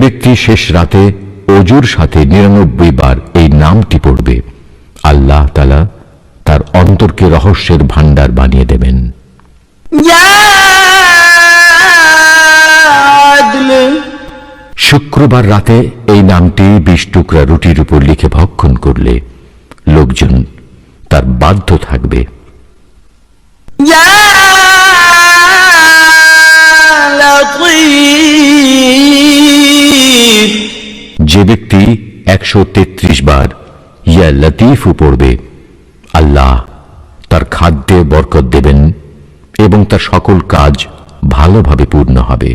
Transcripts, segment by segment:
ব্যক্তি শেষ রাতে অজুর সাথে নিরানব্বই বার এই নামটি পড়বে। আল্লাহ তালা তার অন্তরকে রহস্যের ভান্ডার বানিয়ে দেবেন। শুক্রবার রাতে এই নামটি বিশ টুকরা রুটির উপর লিখে ভক্ষণ করলে লোকজন তার বাধ্য থাকবে। ইয়া যে ব্যক্তি একশো তেত্রিশ বার ইয়া লতিফু পড়বে আল্লাহ তার খাদ্যে বরকত দেবেন এবং তার সকল কাজ ভালোভাবে পূর্ণ হবে।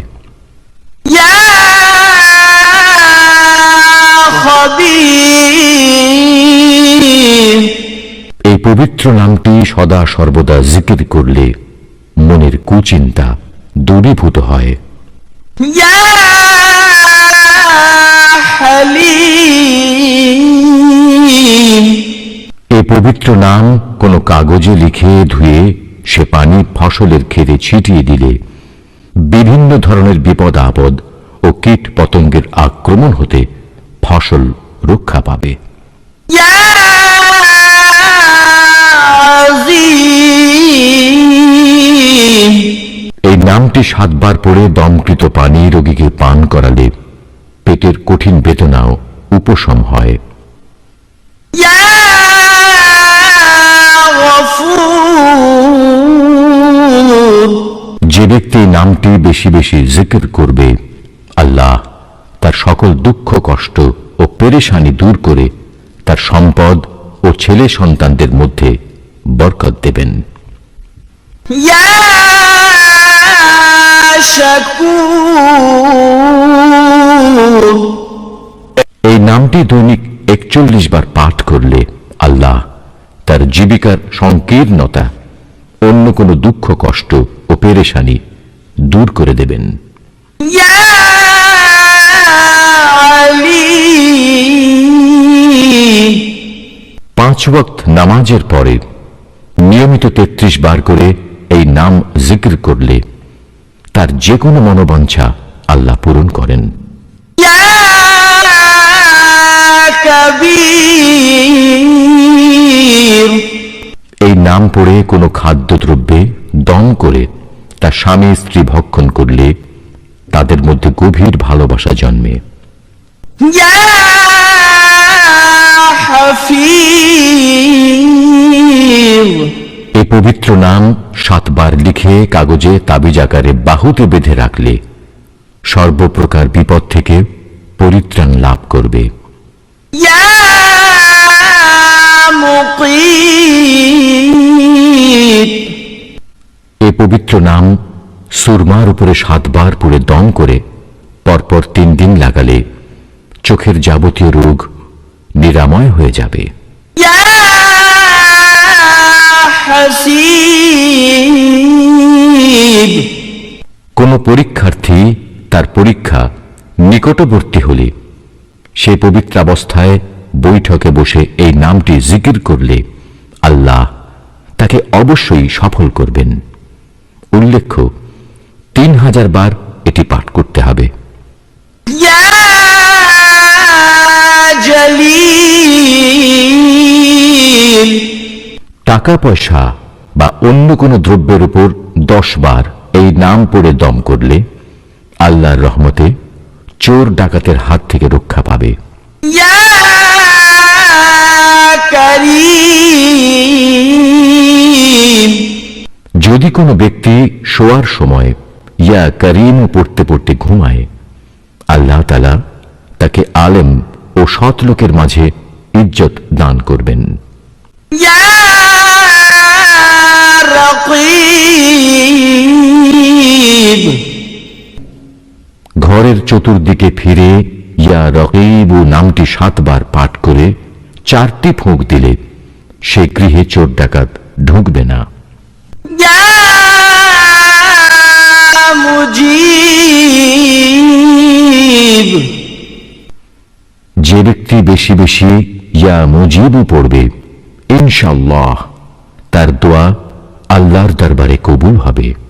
এই পবিত্র নামটি সদা সর্বদা জিকির করলে মনের কুচিন্তা দূরীভূত হয়। পবিত্র নাম কোনো কাগজে লিখে ধুয়ে সে পানি ফসলের ক্ষেতে ছিটিয়ে দিলে। বিভিন্ন ধরনের বিপদ আপদ ও কীট পতঙ্গের আক্রমণ হতে ফসল রক্ষা পাবে। এই নামটি সাতবার পড়ে দমকৃত পানি রোগীকে পান করালে পেটের কঠিন বেদনাও উপশম হয়। যে ব্যক্তি নামটি বেশি বেশি জিকির করবে আল্লাহ তার সকল দুঃখ কষ্ট ও পেরেশানি দূর করে তার সম্পদ ও ছেলে সন্তানদের মধ্যে বরকত দেবেন। এই নামটি দৈনিক একচল্লিশ বার পাঠ করলে আল্লাহ তার জীবিকার সংকীর্ণতা অন্য কোনো দুঃখ কষ্ট ও পেরেশানি দূর করে দেবেন। পাঁচ বক্ত নামাজের পরে নিয়মিত তেত্রিশ বার করে এই নাম জিক্র করলে তার যে কোনো মনোবাঞ্ছা আল্লাহ পূরণ করেন। কবি। নাম পড়ে কোনো খাদ্যদ্রব্যে দম করে তা স্বামী স্ত্রী ভক্ষণ করলে তাদের মধ্যে গভীর ভালোবাসা জন্মে। এ পবিত্র নাম সাতবার লিখে কাগজে তাবিজ আকারে বাহুতে বেঁধে রাখলে সর্বপ্রকার বিপদ থেকে পরিত্রাণ লাভ করবে। ইয়া পবিত্র নাম সুরমার উপরে সাতবার পুরে দম করে পরপর তিন দিন লাগালে চোখের যাবতীয় রোগ নিরাময় হয়ে যাবে। কোনো পরীক্ষার্থী তার পরীক্ষা নিকটবর্তী হলে সে পবিত্রাবস্থায় বৈঠকে বসে এই নামটি জিকির করলে আল্লাহ তাকে অবশ্যই সফল করবেন। উল্লেখ্য তিন হাজার বার এটি পাঠ করতে হবে। টাকা পয়সা বা অন্য কোনো দ্রব্যের উপর দশ বার এই নাম পড়ে দম করলে আল্লাহর রহমতে চোর ডাকাতের হাত থেকে রক্ষা পাবে। ইয়া যদি কোনো ব্যক্তি শোয়ার সময় ইয়া করিম পড়তে পড়তে ঘুমায় আল্লাহ তালা তাকে আলেম ও সৎ লোকের মাঝে ইজ্জত দান করবেন। ঘরের চতুর্দিকে ফিরে ইয়া রকিবু নামটি সাতবার পাঠ করে চারটি ফোঁক দিলে সে গৃহে চোর ডাকাত ঢুকবে না। মুজিব। যে ব্যক্তি বেশি বেশি ইয়া মুজিবু পড়বে ইনশাল্লাহ তার দোয়া আল্লাহর দরবারে কবুল হবে।